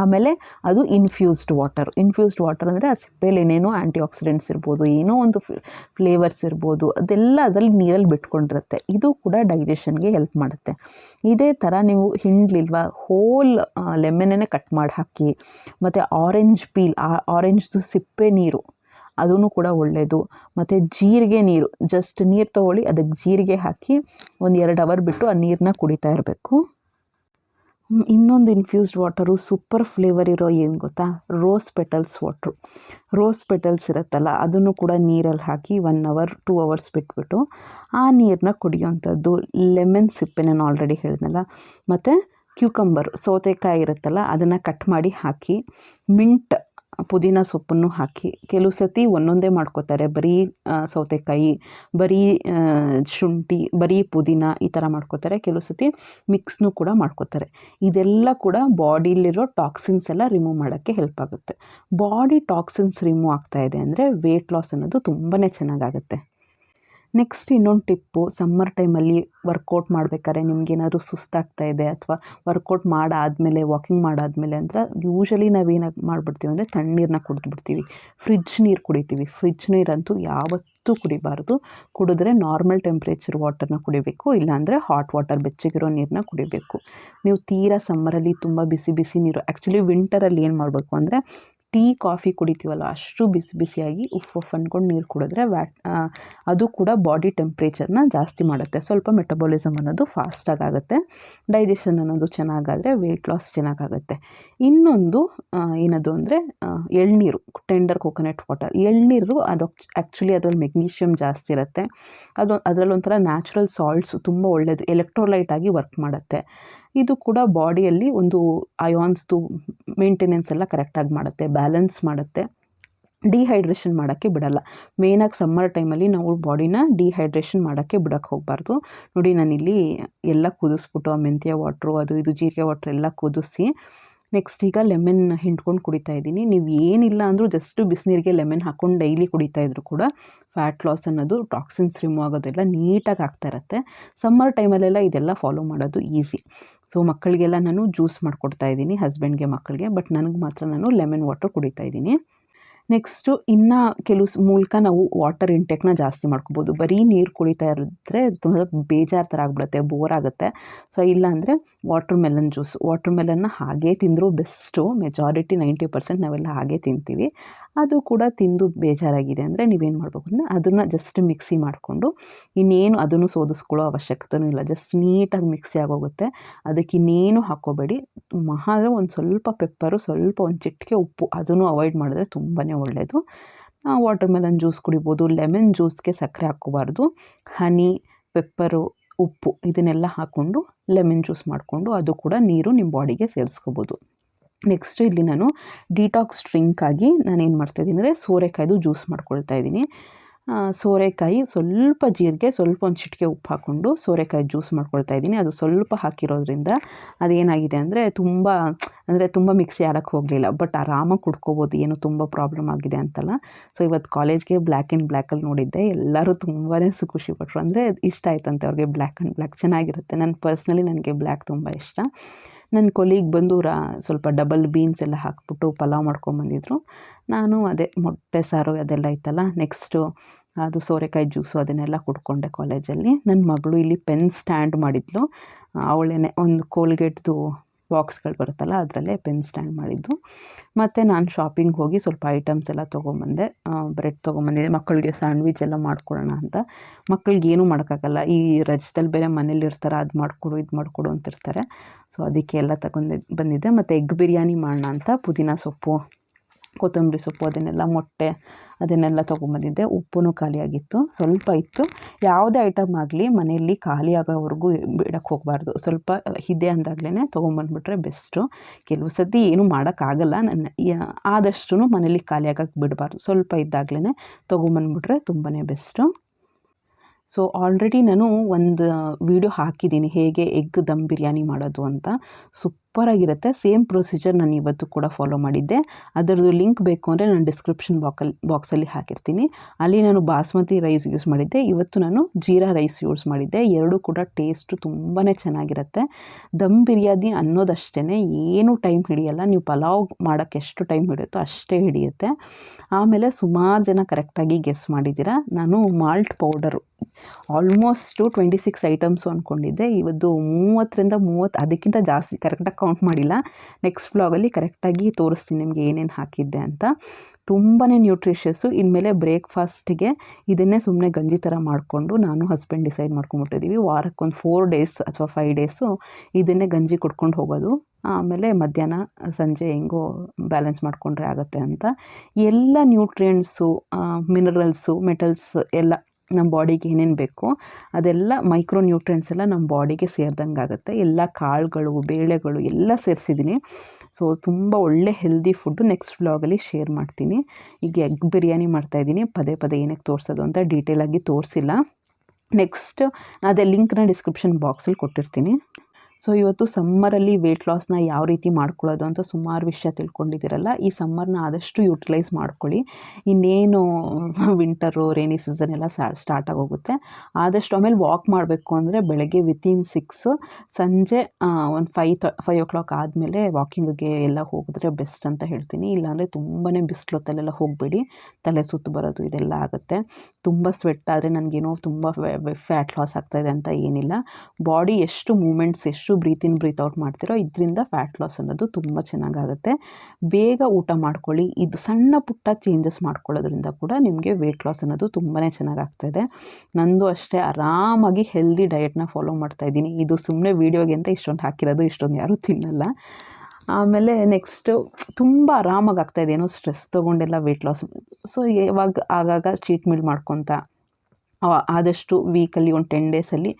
ಆಮೇಲೆ ಅದು ಇನ್ಫ್ಯೂಸ್ಡ್ ವಾಟರ್ ಇನ್ಫ್ಯೂಸ್ಡ್ ವಾಟರ್ ಅಂದರೆ ಆ ಸಿಪ್ಪೆಯಲ್ಲಿ ಏನೇನೋ ಆ್ಯಂಟಿ ಆಕ್ಸಿಡೆಂಟ್ಸ್ ಇರ್ಬೋದು, ಏನೋ ಒಂದು ಫ್ಲೇವರ್ಸ್ ಇರ್ಬೋದು, ಅದೆಲ್ಲ ಅದರಲ್ಲಿ ನೀರಲ್ಲಿ ಬಿಟ್ಕೊಂಡಿರುತ್ತೆ. ಇದು ಕೂಡ ಡೈಜೆಷನ್ಗೆ ಹೆಲ್ಪ್ ಮಾಡುತ್ತೆ. ಇದೇ ಥರ ನೀವು ಹಿಂಡ್ಲಿಲ್ವ ಹೋಲ್ ಲೆಮನ್ನೇ ಕಟ್ ಮಾಡಿ ಹಾಕಿ ಮತ್ತು ಆರೆಂಜ್ ಪೀಲ್ ಆ ಆರೆಂಜ್ದು ಸಿಪ್ಪೆ ನೀರು ಅದೂ ಕೂಡ ಒಳ್ಳೆಯದು ಮತ್ತು ಜೀರಿಗೆ ನೀರು ಜಸ್ಟ್ ನೀರು ತೊಗೊಳ್ಳಿ, ಅದಕ್ಕೆ ಜೀರಿಗೆ ಹಾಕಿ ಒಂದು ಎರಡು ಅವರ್ ಬಿಟ್ಟು ಆ ನೀರನ್ನ ಕುಡಿತಾ ಇರಬೇಕು. ಇನ್ನೊಂದು ಇನ್ಫ್ಯೂಸ್ಡ್ ವಾಟರು ಸೂಪರ್ ಫ್ಲೇವರ್ ಇರೋ ಏನು ಗೊತ್ತಾ? Rose petals water rose petals ಇರುತ್ತಲ್ಲ, ಅದನ್ನು ಕೂಡ ನೀರಲ್ಲಿ ಹಾಕಿ ಒನ್ ಅವರ್ ಟೂ ಅವರ್ಸ್ ಬಿಟ್ಬಿಟ್ಟು ಆ ನೀರನ್ನ ಕುಡಿಯೋವಂಥದ್ದು. ಲೆಮನ್ ಸಿಪ್ಪೆ ನಾನು ಆಲ್ರೆಡಿ ಹೇಳಿದ್ನಲ್ಲ. ಮತ್ತು ಕ್ಯೂಕಂಬರ್ ಸೌತೆಕಾಯಿ ಇರುತ್ತಲ್ಲ, ಅದನ್ನು ಕಟ್ ಮಾಡಿ ಹಾಕಿ ಮಿಂಟ್ ಪುದೀನ ಸೊಪ್ಪನ್ನು ಹಾಕಿ ಕೆಲವು ಸತಿ ಒಂದೊಂದೇ ಮಾಡ್ಕೋತಾರೆ. ಬರೀ ಸೌತೆಕಾಯಿ, ಬರೀ ಶುಂಠಿ, ಬರೀ ಪುದೀನ ಈ ಥರ ಮಾಡ್ಕೋತಾರೆ. ಕೆಲವು ಸತಿ ಮಿಕ್ಸ್ನೂ ಕೂಡ ಮಾಡ್ಕೋತಾರೆ. ಇದೆಲ್ಲ ಕೂಡ ಬಾಡಿಲಿರೋ ಟಾಕ್ಸಿನ್ಸ್ ಎಲ್ಲ ರಿಮೂವ್ ಮಾಡೋಕ್ಕೆ ಹೆಲ್ಪ್ ಆಗುತ್ತೆ. ಬಾಡಿ ಟಾಕ್ಸಿನ್ಸ್ ರಿಮೂವ್ ಆಗ್ತಾ ಇದೆ ಅಂದರೆ ವೇಟ್ ಲಾಸ್ ಅನ್ನೋದು ತುಂಬಾ ಚೆನ್ನಾಗಾಗುತ್ತೆ. ನೆಕ್ಸ್ಟ್ ಇನ್ನೊಂದು ಟಿಪ್ಪು ಸಮ್ಮರ್ ಟೈಮಲ್ಲಿ ವರ್ಕೌಟ್ ಮಾಡ್ಬೇಕಾದ್ರೆ ನಿಮ್ಗೇನಾದ್ರು ಸುಸ್ತಾಗ್ತಾ ಇದೆ ಅಥವಾ ವರ್ಕೌಟ್ ಮಾಡಾದಮೇಲೆ ವಾಕಿಂಗ್ ಮಾಡಾದಮೇಲೆ ಅಂದ್ರೆ ಯೂಶಲಿ ನಾವೇನಾಗಿ ಮಾಡಿಬಿಡ್ತೀವಿ ಅಂದರೆ ತಣ್ಣೀರನ್ನ ಕುಡಿದ್ಬಿಡ್ತೀವಿ. ಫ್ರಿಜ್ ನೀರು ಕುಡಿತೀವಿ. ಫ್ರಿಜ್ ನೀರಂತೂ ಯಾವತ್ತೂ ಕುಡಿಬಾರ್ದು. ಕುಡಿದ್ರೆ ನಾರ್ಮಲ್ ಟೆಂಪ್ರೇಚರ್ ವಾಟರ್ನ ಕುಡಿಬೇಕು, ಇಲ್ಲಾಂದರೆ ಹಾಟ್ ವಾಟರ್ ಬೆಚ್ಚಗಿರೋ ನೀರನ್ನ ಕುಡಿಬೇಕು. ನೀವು ತೀರಾ ಸಮ್ಮರಲ್ಲಿ ತುಂಬ ಬಿಸಿ ಬಿಸಿ ನೀರು ಆ್ಯಕ್ಚುಲಿ ವಿಂಟರಲ್ಲಿ ಏನು ಮಾಡಬೇಕು ಅಂದರೆ ಟೀ, ಕಾಫಿ ಕುಡಿತೀವಲ್ಲ ಅಷ್ಟು ಬಿಸಿ ಬಿಸಿಯಾಗಿ ಉಫ್ ಉಫ್ ಅಂದ್ಕೊಂಡು ನೀರು ಕುಡಿದ್ರೆ ವ್ಯಾಟ್ ಅದು ಕೂಡ ಬಾಡಿ ಟೆಂಪ್ರೇಚರ್ನ ಜಾಸ್ತಿ ಮಾಡುತ್ತೆ. ಸ್ವಲ್ಪ ಮೆಟಬಾಲಿಸಮ್ ಅನ್ನೋದು ಫಾಸ್ಟಾಗಿ ಆಗುತ್ತೆ. ಡೈಜೆಷನ್ ಅನ್ನೋದು ಚೆನ್ನಾಗಾದರೆ ವೆಯ್ಟ್ ಲಾಸ್ ಚೆನ್ನಾಗಾಗುತ್ತೆ. ಇನ್ನೊಂದು ಏನದು ಅಂದರೆ ಎಳ್ನೀರು, ಟೆಂಡರ್ ಕೋಕೋನಟ್ ವಾಟರ್. ಎಳ್ನೀರು ಅದು ಆ್ಯಕ್ಚುಲಿ ಅದರಲ್ಲಿ ಮೆಗ್ನೀಷಿಯಮ್ ಜಾಸ್ತಿ ಇರುತ್ತೆ. ಅದು ಅದರಲ್ಲೊಂಥರ ನ್ಯಾಚುರಲ್ ಸಾಲ್ಟ್ಸ್ ತುಂಬ ಒಳ್ಳೆಯದು ಎಲೆಕ್ಟ್ರೋಲೈಟ್ ಆಗಿ ವರ್ಕ್ ಮಾಡುತ್ತೆ. ಇದು ಕೂಡ ಬಾಡಿಯಲ್ಲಿ ಒಂದು ಅಯಾನ್ಸ್ದು ಮೇಂಟೆನೆನ್ಸ್ ಎಲ್ಲ ಕರೆಕ್ಟಾಗಿ ಮಾಡುತ್ತೆ ಬ್ಯಾಲೆನ್ಸ್ ಮಾಡುತ್ತೆ. ಡಿಹೈಡ್ರೇಷನ್ ಮಾಡೋಕ್ಕೆ ಬಿಡಲ್ಲ. ಮೇಯ್ನಾಗಿ ಸಮ್ಮರ್ ಟೈಮಲ್ಲಿ ನಾವು ಬಾಡಿನ ಡಿಹೈಡ್ರೇಷನ್ ಮಾಡೋಕ್ಕೆ ಬಿಡೋಕ್ಕೆ ಹೋಗಬಾರ್ದು. ನೋಡಿ ನಾನಿಲ್ಲಿ ಎಲ್ಲ ಕುದಿಸ್ಬಿಟ್ಟು ಆ ಮೆಂತ್ಯ ವಾಟ್ರು ಅದು ಇದು ಜೀರಿಗೆ ವಾಟ್ರ್ ಎಲ್ಲ ಕುದಿಸಿ ನೆಕ್ಸ್ಟ್ ಈಗ ಲೆಮನ್ ಹಿಂಡ್ಕೊಂಡು ಕುಡಿತಾ ಇದ್ದೀನಿ. ನೀವು ಏನಿಲ್ಲ ಅಂದರೂ ಜಸ್ಟ್ ಬಿಸಿನೀರಿಗೆ ಲೆಮನ್ ಹಾಕ್ಕೊಂಡು ಡೈಲಿ ಕುಡಿತಾ ಇದ್ರು ಕೂಡ ಫ್ಯಾಟ್ ಲಾಸ್ ಅನ್ನೋದು ಟಾಕ್ಸಿನ್ಸ್ ರಿಮೂವ್ ಆಗೋದೆಲ್ಲ ನೀಟಾಗಿ ಆಗ್ತಾ ಇರುತ್ತೆ. ಸಮ್ಮರ್ ಟೈಮಲ್ಲೆಲ್ಲ ಇದೆಲ್ಲ ಫಾಲೋ ಮಾಡೋದು ಈಸಿ ಸೊ ಮಕ್ಕಳಿಗೆಲ್ಲ ನಾನು ಜ್ಯೂಸ್ ಮಾಡಿಕೊಡ್ತಾ ಇದ್ದೀನಿ ಹಸ್ಬೆಂಡ್ಗೆ ಮಕ್ಕಳಿಗೆ ಬಟ್ ನನಗೆ ಮಾತ್ರ ನಾನು ಲೆಮನ್ ವಾಟರ್ ಕುಡಿತಾ ಇದ್ದೀನಿ. ನೆಕ್ಸ್ಟು ಇನ್ನು ಕೆಲವು ಮೂಲಕ ನಾವು ವಾಟರ್ ಇಂಟೇಕ್ನ ಜಾಸ್ತಿ ಮಾಡ್ಕೋಬೋದು. ಬರೀ ನೀರು ಕುಡಿತಾ ಇರಿದ್ರೆ ತುಂಬ ಬೇಜಾರು ಥರ ಆಗ್ಬಿಡುತ್ತೆ ಬೋರ್ ಆಗುತ್ತೆ. ಸೊ ಇಲ್ಲಾಂದರೆ ವಾಟರ್ ಮೆಲನ್ ಜ್ಯೂಸ್ ವಾಟರ್ ಮೆಲನ್ನ ಹಾಗೇ ತಿಂದರೂ ಬೆಸ್ಟು ಮೆಜಾರಿಟಿ ನೈಂಟಿ ಪರ್ಸೆಂಟ್ ನಾವೆಲ್ಲ ಹಾಗೇ ತಿಂತೀವಿ. ಅದು ಕೂಡ ತಿಂದು ಬೇಜಾರಾಗಿದೆ ಅಂದರೆ ನೀವೇನು ಮಾಡಬೇಕು? ಅಂದರೆ ಅದನ್ನು ಜಸ್ಟ್ ಮಿಕ್ಸಿ ಮಾಡಿಕೊಂಡು, ಇನ್ನೇನು ಅದನ್ನು ಸೋದಿಸ್ಕೊಳ್ಳೋ ಅವಶ್ಯಕತೆಯೂ ಇಲ್ಲ. ಜಸ್ಟ್ ನೀಟಾಗಿ ಮಿಕ್ಸಿ ಆಗೋಗುತ್ತೆ. ಅದಕ್ಕೆ ಇನ್ನೇನು ಹಾಕ್ಕೋಬೇಡಿ. ಮಹಾ ಒಂದು ಸ್ವಲ್ಪ ಪೆಪ್ಪರು ಸ್ವಲ್ಪ ಒಂದು ಚಿಟಿಕೆ ಉಪ್ಪು, ಅದನ್ನು ಅವಾಯ್ಡ್ ಮಾಡಿದ್ರೆ ತುಂಬಾ ಒಳ್ಳೆಯದು ವಾಟರ್ ಮೆಲನ್ ಜ್ಯೂಸ್ ಕುಡಿಬೋದು ಲೆಮನ್ ಜ್ಯೂಸ್ಗೆ ಸಕ್ಕರೆ ಹಾಕ್ಕೋಬಾರ್ದು. ಹನಿ ಪೆಪ್ಪರು ಉಪ್ಪು ಇದನ್ನೆಲ್ಲ ಹಾಕ್ಕೊಂಡು ಲೆಮನ್ ಜ್ಯೂಸ್ ಮಾಡಿಕೊಂಡು ಅದು ಕೂಡ ನೀರು ನಿಮ್ಮ ಬಾಡಿಗೆ ಸೇರಿಸ್ಕೋಬೋದು. ನೆಕ್ಸ್ಟ್ ಇಲ್ಲಿ ನಾನು ಡಿಟಾಕ್ಸ್ ಡ್ರಿಂಕಾಗಿ ನಾನು ಏನು ಮಾಡ್ತಾಯಿದ್ದೀನಿ ಅಂದರೆ ಸೋರೆಕಾಯ್ದು ಜ್ಯೂಸ್ ಮಾಡ್ಕೊಳ್ತಾ ಇದ್ದೀನಿ. ಸೋರೆಕಾಯಿ ಸ್ವಲ್ಪ ಜೀರಿಗೆ, ಸ್ವಲ್ಪ ಒಂದು ಚಿಟಿಕೆ ಉಪ್ಪು ಹಾಕ್ಕೊಂಡು ಸೋರೆಕಾಯಿ ಜ್ಯೂಸ್ ಮಾಡ್ಕೊಳ್ತಾ ಇದ್ದೀನಿ. ಅದು ಸ್ವಲ್ಪ ಹಾಕಿರೋದ್ರಿಂದ ಅದೇನಾಗಿದೆ ಅಂದರೆ ತುಂಬ ಅಂದರೆ ತುಂಬ ಮಿಕ್ಸಿ ಆಡೋಕ್ಕೆ ಹೋಗಲಿಲ್ಲ. ಬಟ್ ಆರಾಮಾಗಿ ಕುಡ್ಕೋಬೋದು, ಏನು ತುಂಬ ಪ್ರಾಬ್ಲಮ್ ಆಗಿದೆ ಅಂತಲ್ಲ. ಸೊ ಇವತ್ತು ಕಾಲೇಜ್ಗೆ ಬ್ಲ್ಯಾಕ್ ಆ್ಯಂಡ್ ಬ್ಲ್ಯಾಕಲ್ಲಿ ನೋಡಿದ್ದೆ. ಎಲ್ಲರೂ ತುಂಬಾ ಖುಷಿಪಟ್ಟರು ಅಂದರೆ ಇಷ್ಟ ಆಯ್ತಂತೆ ಅವ್ರಿಗೆ ಬ್ಲ್ಯಾಕ್ ಆ್ಯಂಡ್ ಬ್ಲ್ಯಾಕ್ ಚೆನ್ನಾಗಿರುತ್ತೆ. ನನ್ನ ಪರ್ಸ್ನಲಿ ನನಗೆ ಬ್ಲ್ಯಾಕ್ ತುಂಬ ಇಷ್ಟ. ನನ್ನ ಕೊಲೀಗ್ ಬಂದು ರಾ ಸ್ವಲ್ಪ ಡಬಲ್ ಬೀನ್ಸ್ ಎಲ್ಲ ಹಾಕ್ಬಿಟ್ಟು ಪಲಾವ್ ಮಾಡ್ಕೊಂಬಂದಿದ್ರು ನಾನು ಅದೇ ಮೊಟ್ಟೆ, ಸಾರು ಅದೆಲ್ಲ ಇತ್ತಲ್ಲ ನೆಕ್ಸ್ಟು ಅದು ಸೋರೆಕಾಯಿ ಜ್ಯೂಸು ಅದನ್ನೆಲ್ಲ ಕುಡ್ಕೊಂಡೆ ಕಾಲೇಜಲ್ಲಿ ನನ್ನ ಮಗಳು ಇಲ್ಲಿ ಪೆನ್ ಸ್ಟ್ಯಾಂಡ್ ಮಾಡಿದ್ಲು. ಅವಳೇನೆ ಒಂದು ಕೋಲ್ಗೇಟ್ದು ಬಾಕ್ಸ್ಗಳು ಬರುತ್ತಲ್ಲ, ಅದರಲ್ಲೇ ಪೆನ್ ಸ್ಟ್ಯಾಂಡ್ ಮಾಡಿದ್ದು. ಮತ್ತು ನಾನು ಶಾಪಿಂಗ್ ಹೋಗಿ ಸ್ವಲ್ಪ ಐಟಮ್ಸ್ ಎಲ್ಲ ತೊಗೊಂಬಂದೆ. ಬ್ರೆಡ್ ತೊಗೊಂಬಂದಿದ್ದೆ ಮಕ್ಕಳಿಗೆ ಸ್ಯಾಂಡ್ವಿಚ್ ಎಲ್ಲ ಮಾಡ್ಕೊಡೋಣ ಅಂತ. ಮಕ್ಕಳಿಗೆ ಏನೂ ಮಾಡೋಕ್ಕಾಗಲ್ಲ. ಈ ರಜದಲ್ಲಿ ಬೇರೆ ಮನೇಲಿ ಇರ್ತಾರೆ, ಅದು ಮಾಡಿಕೊಡು, ಇದು ಮಾಡಿಕೊಡು ಅಂತಿರ್ತಾರೆ. ಸೊ ಅದಕ್ಕೆ ಎಲ್ಲ ತಗೊಂಡು ಬಂದಿದ್ದೆ. ಮತ್ತು ಎಗ್ ಬಿರಿಯಾನಿ ಮಾಡೋಣ ಅಂತ ಪುದೀನ ಸೊಪ್ಪು ಕೊತ್ತಂಬರಿ ಸೊಪ್ಪು ಅದನ್ನೆಲ್ಲ ಮೊಟ್ಟೆ ಅದನ್ನೆಲ್ಲ ತೊಗೊಂಬಂದಿದ್ದೆ. ಉಪ್ಪು ಖಾಲಿಯಾಗಿತ್ತು. ಸ್ವಲ್ಪ ಇತ್ತು. ಯಾವುದೇ ಐಟಮ್ ಆಗಲಿ ಮನೆಯಲ್ಲಿ ಖಾಲಿ ಆಗೋವರೆಗೂ ಬಿಡೋಕ್ಕೆ ಹೋಗಬಾರ್ದು. ಸ್ವಲ್ಪ ಇದೆ ಅಂದಾಗಲೇ ತೊಗೊಂಬಂದ್ಬಿಟ್ರೆ ಬೆಸ್ಟು. ಕೆಲವು ಸತಿ ಏನೂ ಮಾಡೋಕ್ಕಾಗಲ್ಲ. ನನ್ನ ಆದಷ್ಟು ಮನೇಲಿ ಖಾಲಿ ಆಗೋಕ್ಕೆ ಬಿಡಬಾರ್ದು. ಸ್ವಲ್ಪ ಇದ್ದಾಗಲೇ ತೊಗೊಂಬಂದ್ಬಿಟ್ರೆ ತುಂಬಾ ಬೆಸ್ಟು. ಸೊ, ಆಲ್ರೆಡಿ ನಾನು ಒಂದು ವಿಡಿಯೋ ಹಾಕಿದ್ದೀನಿ. ಹೇಗೆ ಎಗ್ ದಮ್ ಬಿರಿಯಾನಿ ಮಾಡೋದು ಅಂತ. ಸೂಪರಾಗಿರುತ್ತೆ ಸೇಮ್ ಪ್ರೊಸೀಜರ್ ನಾನು ಇವತ್ತು ಕೂಡ ಫಾಲೋ ಮಾಡಿದ್ದೆ. ಅದರದ್ದು ಲಿಂಕ್ ಬೇಕು ಅಂದರೆ ನಾನು ಡಿಸ್ಕ್ರಿಪ್ಷನ್ ಬಾಕಲ್ಲಿ ಬಾಕ್ಸಲ್ಲಿ ಹಾಕಿರ್ತೀನಿ. ಅಲ್ಲಿ ನಾನು ಬಾಸ್ಮತಿ ರೈಸ್ ಯೂಸ್ ಮಾಡಿದ್ದೆ. ಇವತ್ತು ನಾನು ಜೀರಾ ರೈಸ್ ಯೂಸ್ ಮಾಡಿದ್ದೆ. ಎರಡೂ ಕೂಡ ಟೇಸ್ಟು ತುಂಬಾ ಚೆನ್ನಾಗಿರುತ್ತೆ. ದಮ್ ಬಿರಿಯಾನಿ ಅನ್ನೋದಷ್ಟೇ ಏನು ಟೈಮ್ ಹಿಡಿಯಲ್ಲ. ನೀವು ಪಲಾವ್ ಮಾಡೋಕ್ಕೆ ಎಷ್ಟು ಟೈಮ್ ಹಿಡಿಯುತ್ತೋ ಅಷ್ಟೇ ಹಿಡಿಯುತ್ತೆ. ಆಮೇಲೆ ಸುಮಾರು ಜನ ಕರೆಕ್ಟಾಗಿ ಗೆಸ್ ಮಾಡಿದ್ದೀರಾ? ನಾನು malt powder. Almost twenty six items ಅಂದ್ಕೊಂಡಿದ್ದೆ ಇವತ್ತು ಮೂವತ್ತರಿಂದ ಮೂವತ್ತು, ಅದಕ್ಕಿಂತ ಜಾಸ್ತಿ, ಕರೆಕ್ಟಾಗಿ ಕೌಂಟ್ ಮಾಡಿಲ್ಲ. ನೆಕ್ಸ್ಟ್ ಬ್ಲಾಗಲ್ಲಿ ಕರೆಕ್ಟಾಗಿ ತೋರಿಸ್ತೀನಿ ನಿಮಗೆ ಏನೇನು ಹಾಕಿದ್ದೆ ಅಂತ. ತುಂಬಾ ನ್ಯೂಟ್ರಿಷಸ್ಸು ಇನ್ಮೇಲೆ ಬ್ರೇಕ್ಫಾಸ್ಟಿಗೆ ಇದನ್ನೇ ಸುಮ್ಮನೆ ಗಂಜಿ ಥರ ಮಾಡಿಕೊಂಡು ನಾನು ಹಸ್ಬೆಂಡ್ ಡಿಸೈಡ್ ಮಾಡ್ಕೊಂಬಿಟ್ಟಿದ್ದೀವಿ ವಾರಕ್ಕೊಂದು ಫೋರ್ ಡೇಸ್ ಅಥವಾ ಫೈವ್ ಡೇಸು ಇದನ್ನೇ ಗಂಜಿ ಕುಡ್ಕೊಂಡು ಹೋಗೋದು. ಆಮೇಲೆ ಮಧ್ಯಾಹ್ನ, ಸಂಜೆ ಹೆಂಗೋ ಬ್ಯಾಲೆನ್ಸ್ ಮಾಡಿಕೊಂಡ್ರೆ ಆಗುತ್ತೆ ಅಂತ. ಎಲ್ಲ ನ್ಯೂಟ್ರಿಯೆಂಟ್ಸು ಮಿನರಲ್ಸು ಮೆಟಲ್ಸ್ ಎಲ್ಲ ನಮ್ಮ ಬಾಡಿಗೆ ಏನೇನು ಬೇಕೋ ಅದೆಲ್ಲ ಮೈಕ್ರೋ ನ್ಯೂಟ್ರಿಯೆಂಟ್ಸ್ ಎಲ್ಲ ನಮ್ಮ ಬಾಡಿಗೆ ಸೇರಿದಂಗೆ ಆಗುತ್ತೆ. ಎಲ್ಲ ಕಾಳುಗಳು, ಬೇಳೆಗಳು ಎಲ್ಲ ಸೇರಿಸಿದ್ದೀನಿ. ಸೊ ತುಂಬ ಒಳ್ಳೆ ಹೆಲ್ದಿ ಫುಡ್ಡು ನೆಕ್ಸ್ಟ್ ವ್ಲಾಗಲ್ಲಿ ಶೇರ್ ಮಾಡ್ತೀನಿ. ಈಗ ಎಗ್ ಬಿರಿಯಾನಿ ಮಾಡ್ತಾಯಿದ್ದೀನಿ ಪದೇ ಪದೇ ಏನಕ್ಕೆ ತೋರಿಸೋದು ಅಂತ ಡೀಟೇಲಾಗಿ ತೋರಿಸಿಲ್ಲ. ನೆಕ್ಸ್ಟ್ ಅದೇ ಲಿಂಕ್ನ ಡಿಸ್ಕ್ರಿಪ್ಷನ್ ಬಾಕ್ಸಲ್ಲಿ ಕೊಟ್ಟಿರ್ತೀನಿ. ಸೊ ಇವತ್ತು ಸಮ್ಮರಲ್ಲಿ ವೆಯ್ಟ್ ಲಾಸ್ನ ಯಾವ ರೀತಿ ಮಾಡ್ಕೊಳ್ಳೋದು ಅಂತ ಸುಮಾರು ವಿಷಯ ತಿಳ್ಕೊಂಡಿದ್ದೀರಲ್ಲ, ಈ ಸಮ್ಮರ್ನ ಆದಷ್ಟು ಯುಟಿಲೈಸ್ ಮಾಡ್ಕೊಳ್ಳಿ. ಇನ್ನೇನು ವಿಂಟರು ರೇನಿ ಸೀಸನ್ ಎಲ್ಲ ಸ್ಟಾರ್ಟ್ ಆಗೋಗುತ್ತೆ. ಆದಷ್ಟು ಆಮೇಲೆ ವಾಕ್ ಮಾಡಬೇಕು ಅಂದರೆ ಬೆಳಗ್ಗೆ ವಿತಿನ್ ಸಿಕ್ಸ್ ಸಂಜೆ ಒಂದು ಫೈವ್ ತ ಫೈವ್ ಓ ಕ್ಲಾಕ್ ಆದಮೇಲೆ ವಾಕಿಂಗ್ಗೆ ಎಲ್ಲ ಹೋಗಿದ್ರೆ ಬೆಸ್ಟ್ ಅಂತ ಹೇಳ್ತೀನಿ. ಇಲ್ಲಾಂದರೆ ತುಂಬಾ ಬಿಸಿಲೊತ್ತಲ್ಲೆಲ್ಲ ಹೋಗಬೇಡಿ. ತಲೆ ಸುತ್ತು ಬರೋದು ಇದೆಲ್ಲ ಆಗುತ್ತೆ. ತುಂಬ ಸ್ವೆಟ್ ಆದರೆ ನನಗೇನೋ ತುಂಬ ಫ್ಯಾಟ್ ಲಾಸ್ ಇದೆ ಅಂತ ಏನಿಲ್ಲ. ಬಾಡಿ ಎಷ್ಟು ಮೂಮೆಂಟ್ಸ್ ಎಷ್ಟು ಬ್ರೀತ್ ಇನ್ ಬ್ರೀತ್ ಔಟ್ ಮಾಡ್ತಿರೋ ಇದರಿಂದ ಫ್ಯಾಟ್ ಲಾಸ್ ಅನ್ನೋದು ತುಂಬ ಚೆನ್ನಾಗಾಗುತ್ತೆ. ಬೇಗ ಊಟ ಮಾಡ್ಕೊಳ್ಳಿ. ಇದು ಸಣ್ಣ ಪುಟ್ಟ ಚೇಂಜಸ್ ಮಾಡ್ಕೊಳ್ಳೋದ್ರಿಂದ ಕೂಡ ನಿಮಗೆ ವೆಯ್ಟ್ ಲಾಸ್ ಅನ್ನೋದು ತುಂಬಾ ಚೆನ್ನಾಗಾಗ್ತಾಯಿದೆ. ನಂದು ಅಷ್ಟೇ ಆರಾಮಾಗಿ ಹೆಲ್ದಿ ಡಯೆಟ್ನ ಫಾಲೋ ಮಾಡ್ತಾ ಇದ್ದೀನಿ. ಇದು ಸುಮ್ಮನೆ ವೀಡಿಯೋಗೆ ಅಂತ ಇಷ್ಟೊಂದು ಹಾಕಿರೋದು, ಇಷ್ಟೊಂದು ಯಾರೂ ತಿನ್ನಲ್ಲ. ಆಮೇಲೆ ನೆಕ್ಸ್ಟು ತುಂಬ ಆರಾಮಾಗಿ ಆಗ್ತಾಯಿದೆ ಏನೋ ಸ್ಟ್ರೆಸ್ ತೊಗೊಂಡೆಲ್ಲ ವೆಯ್ಟ್ ಲಾಸ್ ಸೊ ಇವಾಗ ಆಗಾಗ ಚೀಟ್ ಮೀಲ್ ಮಾಡ್ಕೊತ ಆದಷ್ಟು ವೀಕಲ್ಲಿ ಒಂದು ಟೆನ್ ಡೇಸಲ್ಲಿ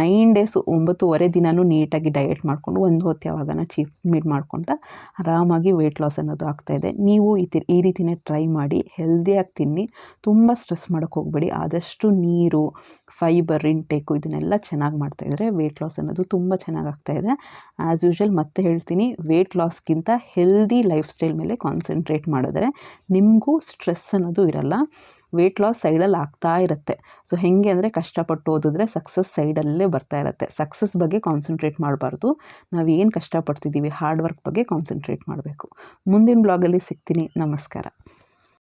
ನೈನ್ ಡೇಸ್ ಒಂಬತ್ತುವರೆ ದಿನವೂ ನೀಟಾಗಿ ಡಯಟ್ ಮಾಡಿಕೊಂಡು ಒಂದು ಹೊತ್ತು ಯಾವಾಗನ ಚೀಪ್ ಮೀಟ್ ಮಾಡ್ಕೊಂಡ್ರೆ ಆರಾಮಾಗಿ ವೆಯ್ಟ್ ಲಾಸ್ ಅನ್ನೋದು ಆಗ್ತಾಯಿದೆ ನೀವು ಈ ಈ ರೀತಿಯೇ ಟ್ರೈ ಮಾಡಿ ಹೆಲ್ದಿಯಾಗಿ ತಿನ್ನಿ. ತುಂಬ ಸ್ಟ್ರೆಸ್ ಮಾಡೋಕ್ಕೆ ಹೋಗಬೇಡಿ. ಆದಷ್ಟು ನೀರು ಫೈಬರ್ ಇಂಟೇಕು ಇದನ್ನೆಲ್ಲ ಚೆನ್ನಾಗಿ ಮಾಡ್ತಾಯಿದ್ರೆ ವೆಯ್ಟ್ ಲಾಸ್ ಅನ್ನೋದು ತುಂಬ ಚೆನ್ನಾಗಿ ಆಗ್ತಾಯಿದೆ ಆ್ಯಸ್ ಯೂಶ್ವಲ್ ಮತ್ತೆ ಹೇಳ್ತೀನಿ ವೆಯ್ಟ್ ಲಾಸ್ಗಿಂತ ಹೆಲ್ದಿ ಲೈಫ್ ಸ್ಟೈಲ್ ಮೇಲೆ ಕಾನ್ಸಂಟ್ರೇಟ್ ಮಾಡಿದ್ರೆ ನಿಮಗೂ ಸ್ಟ್ರೆಸ್ ಅನ್ನೋದು ಇರಲ್ಲ. ವೆಯ್ಟ್ ಲಾಸ್ ಸೈಡಲ್ಲಿ ಆಗ್ತಾ ಇರುತ್ತೆ. ಸೊ ಹೇಗೆ ಅಂದರೆ ಕಷ್ಟಪಟ್ಟು ಓದಿದ್ರೆ ಸಕ್ಸಸ್ ಸೈಡಲ್ಲೇ ಬರ್ತಾ ಇರುತ್ತೆ. ಸಕ್ಸಸ್ ಬಗ್ಗೆ ಕಾನ್ಸಂಟ್ರೇಟ್ ಮಾಡಬಾರ್ದು. ನಾವು ಏನು ಕಷ್ಟಪಡ್ತಿದ್ದೀವಿ ಹಾರ್ಡ್ ವರ್ಕ್ ಬಗ್ಗೆ ಕಾನ್ಸಂಟ್ರೇಟ್ ಮಾಡಬೇಕು. ಮುಂದಿನ ಬ್ಲಾಗಲ್ಲಿ ಸಿಗ್ತೀನಿ. ನಮಸ್ಕಾರ.